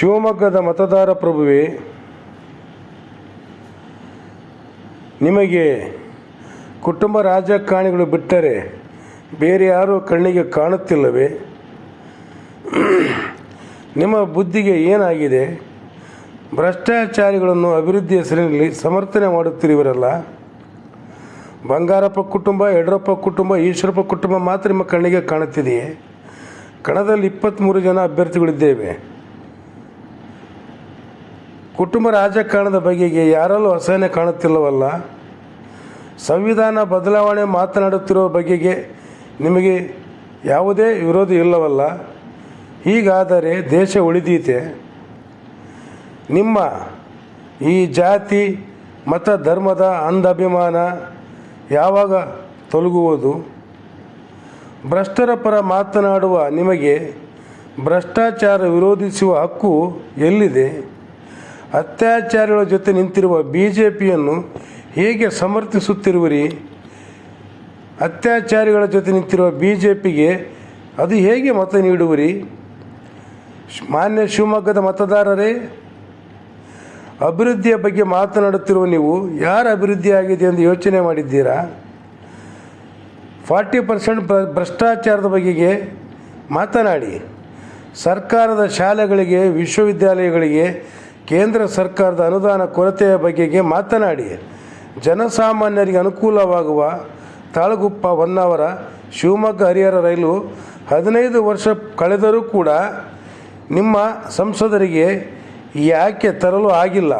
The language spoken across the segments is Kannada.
ಶಿವಮೊಗ್ಗದ ಮತದಾರ ಪ್ರಭುವೇ, ನಿಮಗೆ ಕುಟುಂಬ ರಾಜಕಾರಣಿಗಳು ಬಿಟ್ಟರೆ ಬೇರೆ ಯಾರೂ ಕಣ್ಣಿಗೆ ಕಾಣುತ್ತಿಲ್ಲವೇ? ನಿಮ್ಮ ಬುದ್ಧಿಗೆ ಏನಾಗಿದೆ? ಭ್ರಷ್ಟಾಚಾರಿಗಳನ್ನು ಅಭಿವೃದ್ಧಿ ಹೆಸರಿನಲ್ಲಿ ಸಮರ್ಥನೆ ಮಾಡುತ್ತಿರುವರಲ್ಲ? ಬಂಗಾರಪ್ಪ ಕುಟುಂಬ, ಯಡಿಯೂರಪ್ಪ ಕುಟುಂಬ, ಈಶ್ವರಪ್ಪ ಕುಟುಂಬ ಮಾತ್ರ ನಿಮ್ಮ ಕಣ್ಣಿಗೆ ಕಾಣುತ್ತಿದೆಯೇ? ಕಣದಲ್ಲಿ ಇಪ್ಪತ್ತ್ಮೂರು ಜನ ಅಭ್ಯರ್ಥಿಗಳಿದ್ದೇವೆ. ಕುಟುಂಬ ರಾಜಕಾರಣದ ಬಗೆಗೆ ಯಾರಲ್ಲೂ ಅಸಹನೆ ಕಾಣುತ್ತಿಲ್ಲವಲ್ಲ? ಸಂವಿಧಾನ ಬದಲಾವಣೆ ಮಾತನಾಡುತ್ತಿರುವ ಬಗೆಗೆ ನಿಮಗೆ ಯಾವುದೇ ವಿರೋಧ ಇಲ್ಲವಲ್ಲ? ಹೀಗಾದರೆ ದೇಶ ಉಳಿದೀತೆ. ನಿಮ್ಮ ಈ ಜಾತಿ, ಮತ, ಧರ್ಮದ ಅಂಧಾಭಿಮಾನ ಯಾವಾಗ ತೊಲಗುವುದು? ಭ್ರಷ್ಟರ ಪರ ಮಾತನಾಡುವ ನಿಮಗೆ ಭ್ರಷ್ಟಾಚಾರ ವಿರೋಧಿಸುವ ಹಕ್ಕು ಎಲ್ಲಿದೆ? ಅತ್ಯಾಚಾರಿಗಳ ಜೊತೆ ನಿಂತಿರುವ ಬಿ ಜೆ ಪಿಯನ್ನು ಹೇಗೆ ಸಮರ್ಥಿಸುತ್ತಿರುವಿರಿ? ಅತ್ಯಾಚಾರಿಗಳ ಜೊತೆ ನಿಂತಿರುವ ಬಿ ಜೆ ಪಿಗೆ ಅದು ಹೇಗೆ ಮತ ನೀಡುವಿರಿ? ಮಾನ್ಯ ಶಿವಮೊಗ್ಗದ ಮತದಾರರೇ, ಅಭಿವೃದ್ಧಿಯ ಬಗ್ಗೆ ಮಾತನಾಡುತ್ತಿರುವ ನೀವು ಯಾರು ಅಭಿವೃದ್ಧಿ ಆಗಿದೆ ಎಂದು ಯೋಚನೆ ಮಾಡಿದ್ದೀರಾ? ಫಾರ್ಟಿ ಪರ್ಸೆಂಟ್ ಭ್ರಷ್ಟಾಚಾರದ ಬಗೆಗೆ ಮಾತನಾಡಿ. ಸರ್ಕಾರದ ಶಾಲೆಗಳಿಗೆ, ವಿಶ್ವವಿದ್ಯಾಲಯಗಳಿಗೆ ಕೇಂದ್ರ ಸರ್ಕಾರದ ಅನುದಾನ ಕೊರತೆಯ ಬಗೆಗೆ ಮಾತನಾಡಿ, ಜನಸಾಮಾನ್ಯರಿಗೆ ಅನುಕೂಲವಾಗುವ ತಾಳಗುಪ್ಪ ಹೊನ್ನಾವರ, ಶಿವಮೊಗ್ಗ ಹರಿಹರ ರೈಲು ಹದಿನೈದು ವರ್ಷ ಕಳೆದರೂ ಕೂಡ ನಿಮ್ಮ ಸಂಸದರಿಗೆ ಯಾಕೆ ತರಲು ಆಗಿಲ್ಲ.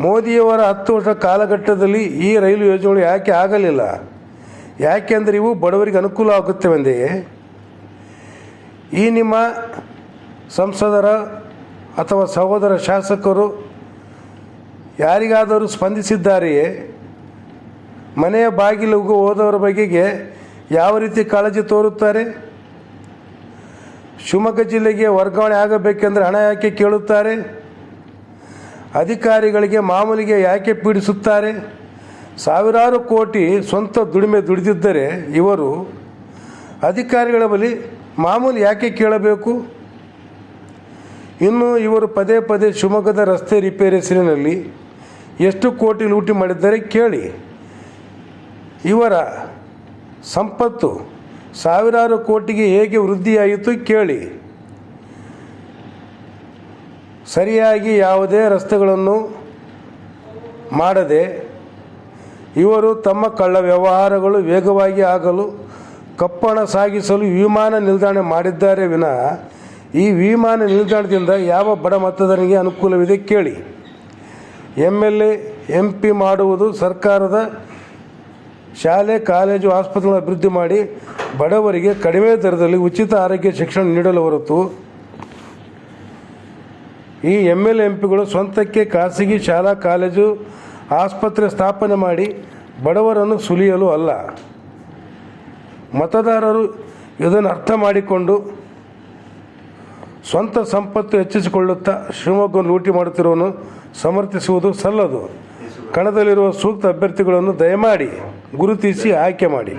ಮೋದಿಯವರ ಹತ್ತು ವರ್ಷ ಕಾಲಘಟ್ಟದಲ್ಲಿ ಈ ರೈಲು ಯೋಜನೆಗಳು ಯಾಕೆ ಆಗಲಿಲ್ಲ. ಯಾಕೆಂದರೆ ಇವು ಬಡವರಿಗೆ ಅನುಕೂಲ ಆಗುತ್ತವೆಂದೆಯೇ? ಈ ನಿಮ್ಮ ಸಂಸದರ ಅಥವಾ ಸಹೋದರ ಶಾಸಕರು ಯಾರಿಗಾದರೂ ಸ್ಪಂದಿಸಿದ್ದಾರೆಯೇ? ಮನೆಯ ಬಾಗಿಲಿಗೂ ಹೋದವರ ಬಗೆಗೆ ಯಾವ ರೀತಿ ಕಾಳಜಿ ತೋರುತ್ತಾರೆ? ಶಿವಮೊಗ್ಗ ಜಿಲ್ಲೆಗೆ ವರ್ಗಾವಣೆ ಆಗಬೇಕೆಂದರೆ ಹಣ ಯಾಕೆ ಕೇಳುತ್ತಾರೆ? ಅಧಿಕಾರಿಗಳಿಗೆ ಮಾಮೂಲಿಗೆ ಯಾಕೆ ಪೀಡಿಸುತ್ತಾರೆ? ಸಾವಿರಾರು ಕೋಟಿ ಸ್ವಂತ ದುಡಿಮೆ ದುಡಿದಿದ್ದರೆ ಇವರು ಅಧಿಕಾರಿಗಳ ಬಳಿ ಮಾಮೂಲಿ ಯಾಕೆ ಕೇಳಬೇಕು? ಇನ್ನು ಇವರು ಪದೇ ಪದೇ ಶಿವಮೊಗ್ಗದ ರಸ್ತೆ ರಿಪೇರಿ ಹೆಸರಿನಲ್ಲಿ ಎಷ್ಟು ಕೋಟಿ ಲೂಟಿ ಮಾಡಿದ್ದಾರೆ ಕೇಳಿ. ಇವರ ಸಂಪತ್ತು ಸಾವಿರಾರು ಕೋಟಿಗೆ ಹೇಗೆ ವೃದ್ಧಿಯಾಯಿತು ಕೇಳಿ. ಸರಿಯಾಗಿ ಯಾವುದೇ ರಸ್ತೆಗಳನ್ನು ಮಾಡದೆ ಇವರು ತಮ್ಮ ಕಳ್ಳ ವ್ಯವಹಾರಗಳು ವೇಗವಾಗಿ ಆಗಲು, ಕಪ್ಪಣ ಸಾಗಿಸಲು ವಿಮಾನ ನಿಲ್ದಾಣ ಮಾಡಿದ್ದಾರೆ ವಿನಃ ಈ ವಿಮಾನ ನಿಲ್ದಾಣದಿಂದ ಯಾವ ಬಡ ಮತದಾರನಿಗೆ ಅನುಕೂಲವಿದೆ ಕೇಳಿ. M L A M P ಮಾಡುವುದು ಸರ್ಕಾರದ ಶಾಲೆ, ಕಾಲೇಜು ಆಸ್ಪತ್ರೆಗಳನ್ನು ಅಭಿವೃದ್ಧಿ ಮಾಡಿ ಬಡವರಿಗೆ ಕಡಿಮೆ ದರದಲ್ಲಿ ಉಚಿತ ಆರೋಗ್ಯ ಶಿಕ್ಷಣ ನೀಡಲು ಹೊರತು ಈ ಎಂ ಎಲ್ ಎಂ ಪಿಗಳು ಸ್ವಂತಕ್ಕೆ ಖಾಸಗಿ ಶಾಲಾ, ಕಾಲೇಜು, ಆಸ್ಪತ್ರೆ ಸ್ಥಾಪನೆ ಮಾಡಿ ಬಡವರನ್ನು ಸುಲಿಯಲು ಅಲ್ಲ. ಮತದಾರರು ಇದನ್ನು ಅರ್ಥ ಮಾಡಿಕೊಂಡು ಸ್ವಂತ ಸಂಪತ್ತು ಹೆಚ್ಚಿಸಿಕೊಳ್ಳುತ್ತಾ ಶಿವಮೊಗ್ಗವನ್ನು ಲೂಟಿ ಮಾಡುತ್ತಿರುವನು ಸಮರ್ಥಿಸುವುದು ಸಲ್ಲದು. ಕಣದಲ್ಲಿರುವ ಸೂಕ್ತ ಅಭ್ಯರ್ಥಿಗಳನ್ನು ದಯಮಾಡಿ ಗುರುತಿಸಿ ಆಯ್ಕೆ ಮಾಡಿ.